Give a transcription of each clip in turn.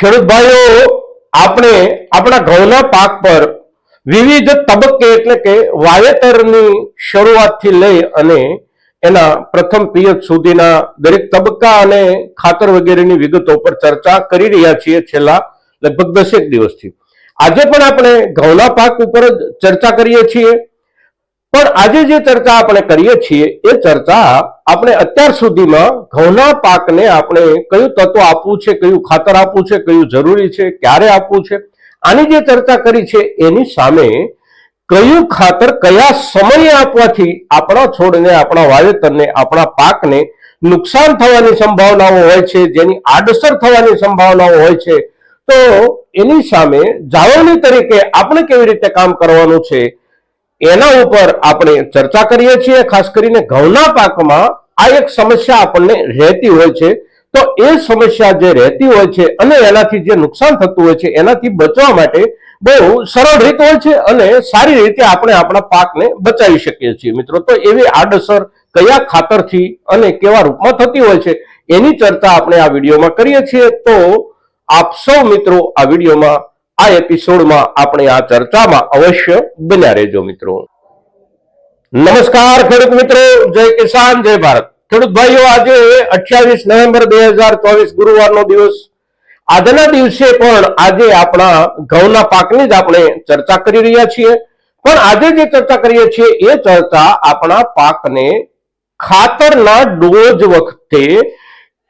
ખેડૂત ભાઈઓ, આપણે આપણા ઘઉંના પાક પર વિવિધ તબક્કે એટલે કે વાવેતરની શરૂઆતથી લઈ અને એના પ્રથમ પિયત સુધીના દરેક તબક્કા અને ખાતર વગેરેની વિગતો પર ચર્ચા કરી રહ્યા છીએ છેલ્લા લગભગ દસેક દિવસથી. આજે પણ આપણે ઘઉંના પાક ઉપર જ ચર્ચા કરીએ છીએ. પણ આજે જે ચર્ચા આપણે કરીએ છીએ, એ ચર્ચા આપણે અત્યાર સુધીમાં ઘઉંના પાકને આપણે કયું તત્વ આપવું છે, કયું ખાતર આપવું છે, કયું જરૂરી છે, ક્યારે આપવું છે, આની જે ચર્ચા કરી છે, એની સામે કયું ખાતર કયા સમયે આપવાથી આપણા છોડને, આપણા વાવેતરને, આપણા પાકને નુકસાન થવાની સંભાવનાઓ હોય છે, જેની આડઅસર થવાની સંભાવનાઓ હોય છે, તો એની સામે જાળવણી તરીકે આપણે કેવી રીતે કામ કરવાનું છે એના ઉપર આપણે ચર્ચા કરીએ છીએ, ખાસ કરીને ઘઉંના પાકમાં આ એક સમસ્યા આપણને રહેતી હોય છે. તો એ સમસ્યા જે રહેતી હોય છે અને એનાથી જે નુકસાન થતું હોય છે, એનાથી બચવા માટે બહુ સરળ રીત હોય છે અને સારી રીતે આપણે આપણા પાકને બચાવી શકીએ છીએ. મિત્રો, તો એવી આડઅસર કયા ખાતરથી અને કેવા રૂપમાં થતી હોય છે એની ચર્ચા આપણે આ વિડીયોમાં કરીએ છીએ. તો આપ સૌ મિત્રો આ વિડીયોમાં આ એપિસોડમાં આપણે આ ચર્ચામાં અવશ્ય બન્યા રહેજો મિત્રો. નમસ્કાર ખેડૂત મિત્રો, જય કિસાન, જય ભારત. ખેડૂત ભાઈઓ, આજે અઠ્યાવીસ નવેમ્બર બે હજાર ચોવીસ ગુરુવારનો દિવસ. આજના દિવસે પણ આજે આપણા ઘઉંના પાકની જ આપણે ચર્ચા કરી રહ્યા છીએ. પણ આજે જે ચર્ચા કરીએ છીએ એ ચર્ચા આપણા પાકને ખાતરના ડોઝ વખતે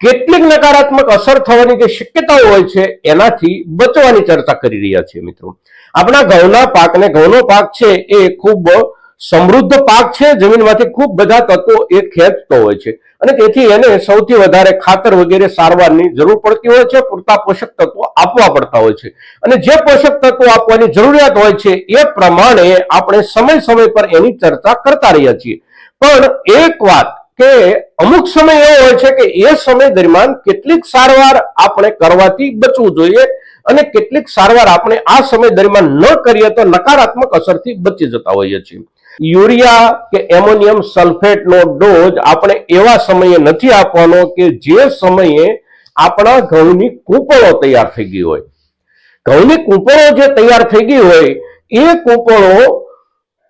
કેટલીક નકારાત્મક અસર થવાની જે શક્યતાઓ હોય છે, એનાથી બચવાની ચર્ચા કરી રહ્યા છીએ મિત્રો. આપણા ઘઉંના પાકને ઘઉંનો પાક છે, એ ખૂબ સમૃદ્ધ પાક છે, જમીનમાંથી ખૂબ બધા તત્વો એ ખેંચતો હોય છે. અને તેથી એને સૌથી વધારે ખાતર વગેરે સારવારની જરૂર પડતી હોય છે, પૂરતા પોષક તત્વો આપવા પડતા હોય છે. અને જે પોષક તત્વો આપવાની જરૂરિયાત હોય છે, એ પ્રમાણે આપણે સમય સમય પર એની ચર્ચા કરતા રહ્યા છીએ. પણ એક વાત કે અમુક સમય એવો હોય છે કે એ સમય દરમિયાન કેટલીક સારવાર આપણે કરવાથી બચવું જોઈએ અને કેટલીક સારવાર આપણે આ સમય દરમિયાન ન કરીએ તો નકારાત્મક અસરથી બચી જતા હોઈએ છીએ. યુરિયા કે એમોનિયમ સલ્ફેટનો ડોઝ આપણે એવા સમયે નથી આપવાનો કે જે સમયે આપણા ઘઉંની કૂંપળો તૈયાર થઈ ગઈ હોય. ઘઉંની કૂંપળો જે તૈયાર થઈ ગઈ હોય, એ કૂંપળો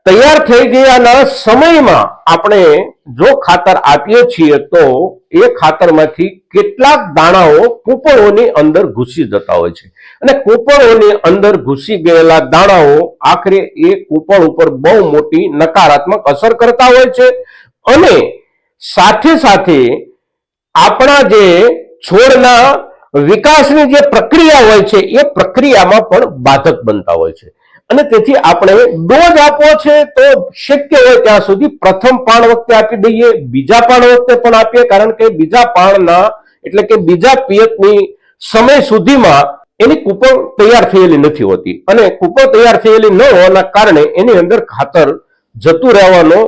તૈયાર થઈ ગયાના સમયમાં આપણે જો ખાતર આપીએ છીએ તો એ ખાતરમાંથી કેટલાક દાણાઓ કૂંપળોની અંદર ઘૂસી જતા હોય છે. અને કૂંપળોની અંદર ઘૂસી ગયેલા દાણાઓ આખરે એ કૂંપળ ઉપર બહુ મોટી નકારાત્મક અસર કરતા હોય છે. અને સાથે સાથે આપણા જે છોડના વિકાસની જે પ્રક્રિયા હોય છે, એ પ્રક્રિયામાં પણ બાધક બનતા હોય છે. અને તેથી આપણે ડોઝ આપવો છે તો શક્ય હોય ત્યાં સુધી પ્રથમ પાણ વખતે આપી દઈએ, બીજા પાણ વખતે પણ આપીએ, કારણ કે બીજા પાણના એટલે કે બીજા પિયતની સમય સુધીમાં એની કૂપળ તૈયાર થયેલી નથી હોતી. અને કૂપો તૈયાર થયેલી ન હોવાના કારણે એની અંદર ખાતર જતું રહેવાનો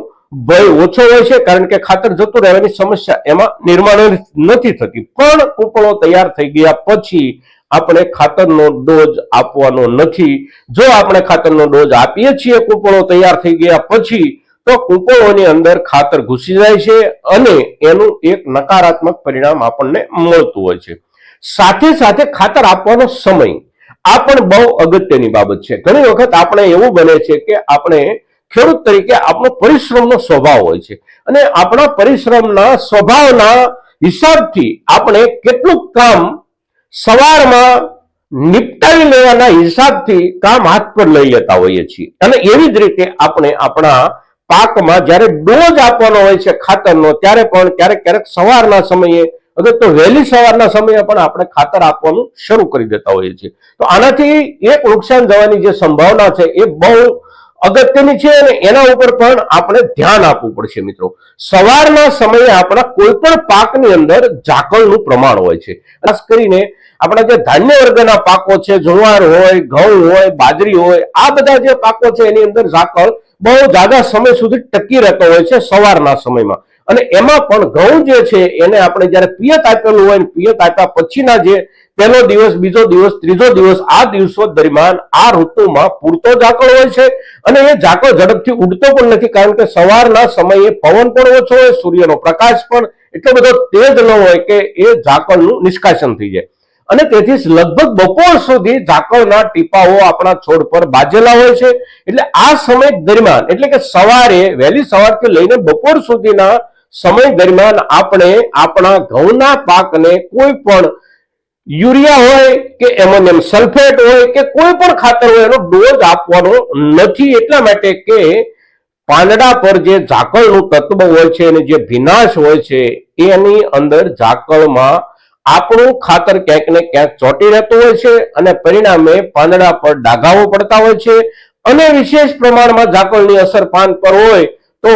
ભય ઓછો હોય છે, કારણ કે ખાતર જતું રહેવાની સમસ્યા એમાં નિર્માણ નથી થતી. પણ કૂપણો તૈયાર થઈ ગયા પછી આપણે ખાતરનો ડોઝ આપવાનો નથી. જો આપણે ખાતરનો ડોઝ આપીએ છીએ, કૂંપળો તૈયાર થઈ ગયા પછી, તો કૂંપળોની અંદર ખાતર ઘૂસી જાય છે અને એનું એક નકારાત્મક પરિણામ આપણને મળતું હોય છે. સાથે સાથે ખાતર આપવાનો સમય. આ પણ બહુ અગત્યની બાબત છે. ઘણી વખત આપણે એવું બને છે કે આપણે ખેડૂત તરીકે આપણો પરિશ્રમનો સ્વભાવ હોય છે અને આપણા પરિશ્રમના સ્વભાવના હિસાબથી આપણે કેટલું કામ સવારમાં નિપટાવી લેવાના હિસાબથી કામ હાથ પર લઈ લેતા હોઈએ છીએ. અને એવી જ રીતે આપણે આપણા પાકમાં જ્યારે ડોઝ આપવાનો હોય છે ખાતરનો, ત્યારે પણ ક્યારેક ક્યારેક સવારના સમયે અગર તો વહેલી સવારના સમયે પણ આપણે ખાતર આપવાનું શરૂ કરી દેતા હોઈએ છીએ. તો આનાથી એક નુકસાન જવાની જે સંભાવના છે એ બહુ અગત્યની છે અને એના ઉપર પણ આપણે ધ્યાન આપવું પડશે મિત્રો. સવારના સમયે આપણા કોઈ પણ પાકની અંદર ઝાકળનું પ્રમાણ હોય છે. ખાસ કરીને આપણા જે ધાન્ય વર્ગના પાકો છે, જુવાર હોય, ઘઉં હોય, બાજરી હોય, આ બધા જે પાકો છે એની અંદર ઝાકળ બહુ જાદા સમય સુધી ટકી રહેતો હોય છે સવારના સમયમાં. અને એમાં પણ ઘઉં જે છે એને આપણે જ્યારે પિયત આપેલું હોય પિયત આપ્યા પછીના જે પહેલો દિવસ, બીજો દિવસ, ત્રીજો દિવસ, આ દિવસો દરમિયાન આ ઋતુમાં પૂરતો ઝાકળ હોય છે અને એ ઝાકળ ઝડપથી ઉડતો પણ નથી કારણ કે સવારના સમયે પવન પણ ઓછો હોય, સૂર્યનો પ્રકાશ પણ એટલો બધો તેજ ન હોય કે એ ઝાકળનું નિષ્કાશન થઈ જાય. અને તેથી લગભગ બપોર સુધી ઝાકળના ટીપાઓ આપણા છોડ પર બાજેલા હોય છે. એટલે આ સમય દરમિયાન, એટલે કે સવારે, વહેલી સવારથી લઈને બપોર સુધીના સમય દરમિયાન આપણે આપણા ઘઉંના પાકને કોઈ પણ યુરિયા હોય કે એમોનિયમ સલ્ફેટ હોય કે કોઈ પણ ખાતર હોય, એનો ડોઝ આપવાનો નથી. એટલા માટે કે પાંદડા પર જે ઝાકળનું તત્વ હોય છે અને જે વિનાશ હોય છે, એની અંદર ઝાકળમાં આપણું ખાતર ક્યાંક ને ક્યાંક ચોંટી રહેતું હોય છે અને પરિણામે પાંદડા પર ડાઘાઓ પડતા હોય છે. અને વિશેષ પ્રમાણમાં ઝાકળની અસર પાન પર હોય તો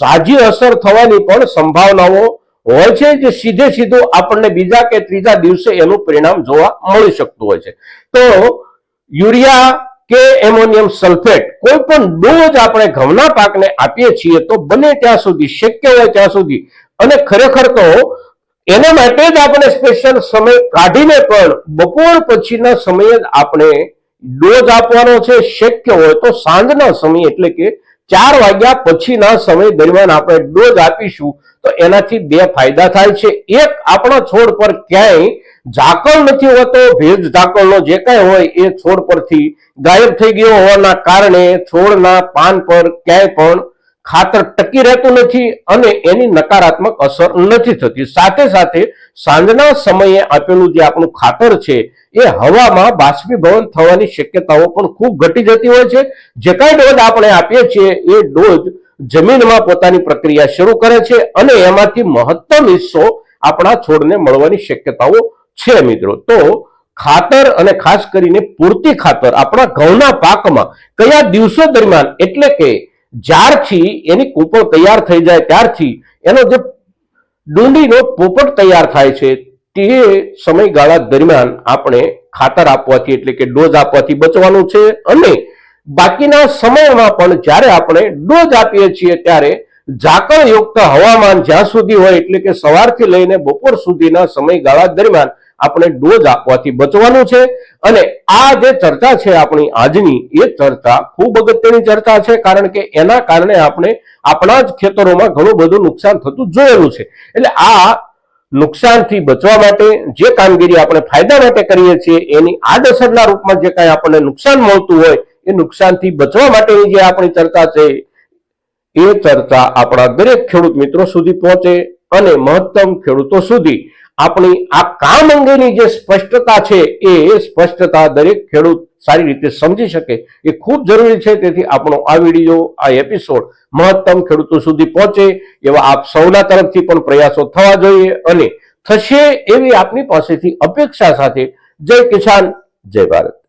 ઝાઝી અસર થવાની પણ સંભાવનાઓ હોય છે જે સીધે સીધું આપણને બીજા કે ત્રીજા દિવસે એનું પરિણામ જોવા મળી શકતું હોય છે. તો યુરિયા કે એમોનિયમ સલ્ફેટ કોઈ પણ ડોઝ આપણે ઘઉંના પાકને આપીએ છીએ તો બને ત્યાં સુધી, શક્ય હોય ત્યાં સુધી. અને ખરેખર તો એના માટે જ આપણે સ્પેશિયલ સમય કાઢીને પણ બપોર પછીના સમયે જ આપણે ડોઝ આપવાનો છે, શક્ય હોય તો સાંજના સમય, એટલે કે ચાર વાગ્યા પછીના સમય દરમિયાન આપણે ડોઝ આપીશું. તો એનાથી બે ફાયદા થાય છે. એક, આપણા છોડ પર ક્યાંય ઝાકળ નથી હોતો, ભેજ ઝાકળનો જે કાંઈ હોય એ છોડ પરથી ગાયબ થઈ ગયો હોવાના કારણે છોડના પાન પર ક્યાંય પણ ખાતર ટકી રહેતું નથી અને એની નકારાત્મક અસર નથી થતી. સાથે સાથે સાંજના સમયે આપેલું જે આપણું ખાતર છે, એ હવામાં બાષ્પીભવન થવાની શક્યતાઓ પણ ખૂબ ઘટી જતી હોય છે. જે કાંઈ ડોઝ આપણે આપીએ છીએ, એ ડોઝ જમીનમાં પોતાની પ્રક્રિયા શરૂ કરે છે અને એમાંથી મહત્તમ હિસ્સો આપણા છોડને મળવાની શક્યતાઓ છે મિત્રો. તો ખાતર અને ખાસ કરીને પૂરતી ખાતર આપણા ઘઉંના પાકમાં કયા દિવસો દરમિયાન, એટલે કે જ્યારથી એની કૂપળ તૈયાર થઈ જાય ત્યારથી એનો જે ડુંડીનો પોપટ તૈયાર થાય છે તે સમયગાળા દરમિયાન આપણે ખાતર આપવાથી એટલે કે ડોઝ આપવાથી બચવાનું છે અને બાકીના સમયમાં પણ જ્યારે આપણે ડોઝ આપીએ છીએ ત્યારે ઝાકળયુક્ત હવામાન જ્યાં સુધી હોય એટલે કે સવારથી લઈને બપોર સુધીના સમયગાળા દરમિયાન આપણે ડોઝ આપવાથી બચવાનું છે અને આ જે ચર્ચા છે આપણી આજની, એ ચર્ચા ખૂબ અગત્યની ચર્ચા છે કારણ કે એના કારણે આપણે આપણા જ ખેતરોમાં ઘણું બધું નુકસાન થતું જોયેલું છે. એટલે આ નુકસાનથી બચવા માટે જે કામગીરી આપણે ફાયદા માટે કરીએ છીએ, એની આડઅસરના રૂપમાં જે કાંઈ આપણને નુકસાન મળતું હોય, એ નુકસાનથી બચવા માટેની જે આપણી ચર્ચા છે, એ ચર્ચા આપણા દરેક ખેડૂત મિત્રો સુધી પહોંચે અને મહત્તમ ખેડૂતો સુધી આપણી આ કામ અંગેની જે સ્પષ્ટતા છે એ સ્પષ્ટતા દરેક ખેડૂત સારી રીતે સમજી શકે. એ ખૂબ જરૂરી છે, તેથી આપણો આ વીડિયો, આ એપિસોડ મહત્તમ ખેડૂતો સુધી પહોંચે એવા આપ સૌના તરફથી પણ પ્રયાસો થવા જોઈએ અને થશે એવી આપની પાસેથી અપેક્ષા સાથે. જય કિસાન, જય ભારત.